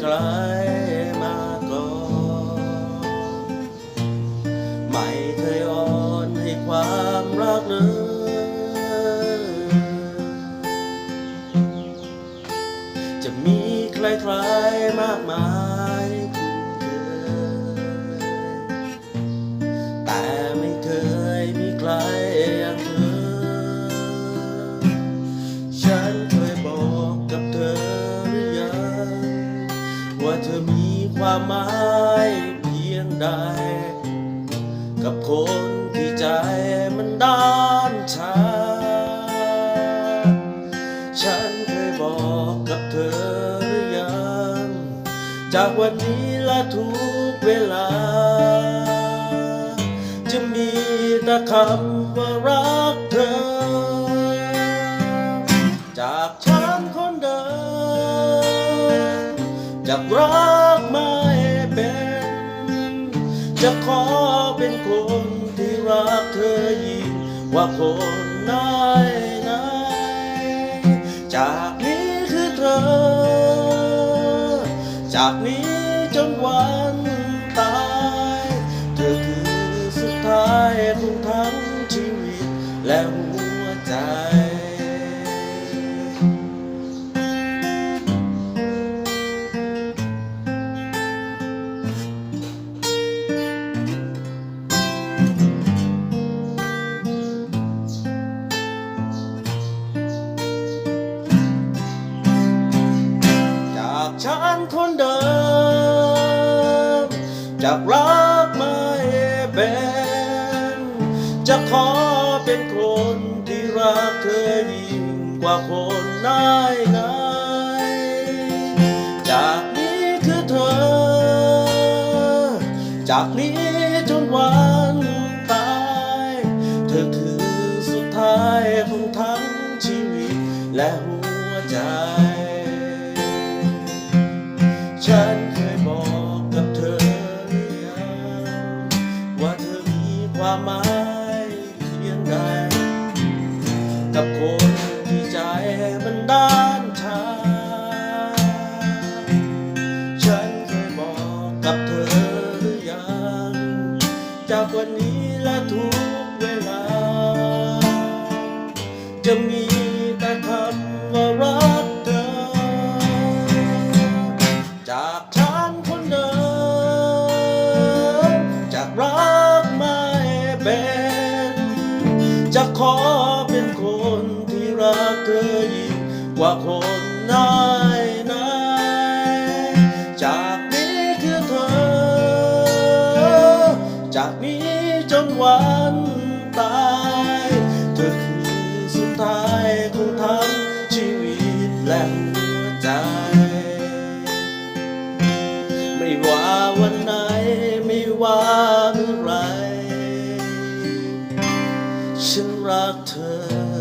ไกลมาก่อนไม่เคยอ่อนให้ความรักเลยจะมีใครๆมากมาย ว่าเธอมีความหมายเพียงใด กับคนที่ใจมันด้านชา ฉันเคยบอกกับเธอหรือยัง จากวันนี้และทุกเวลา จะมีแต่คำว่ารัก จากรักไม่เป็น จะขอเป็นคนที่รักเธอยิ่งกว่าคนไหนไหนจากนี้คือเธอ จากนี้จนวันตาย เธอคือสุดท้ายของทั้งชีวิตและหัว จากรักไม่เป็นจะขอเป็นคนที่รักเธอยิ่งกว่าคนไหนไหนจากนี้คือเธอ จากนี้ และทุกเวลา จะมีแต่คำว่ารักเธอ จากฉันคนเดิมจากรักไม่เป็น จะขอเป็นคนที่รักเธอยิ่งกว่าคนไหน จนวันตาย เธอคือสุดท้ายของทั้งชีวิตและหัวใจ ไม่ว่าวันไหนไม่ว่าเมื่อไร ฉันรักเธอ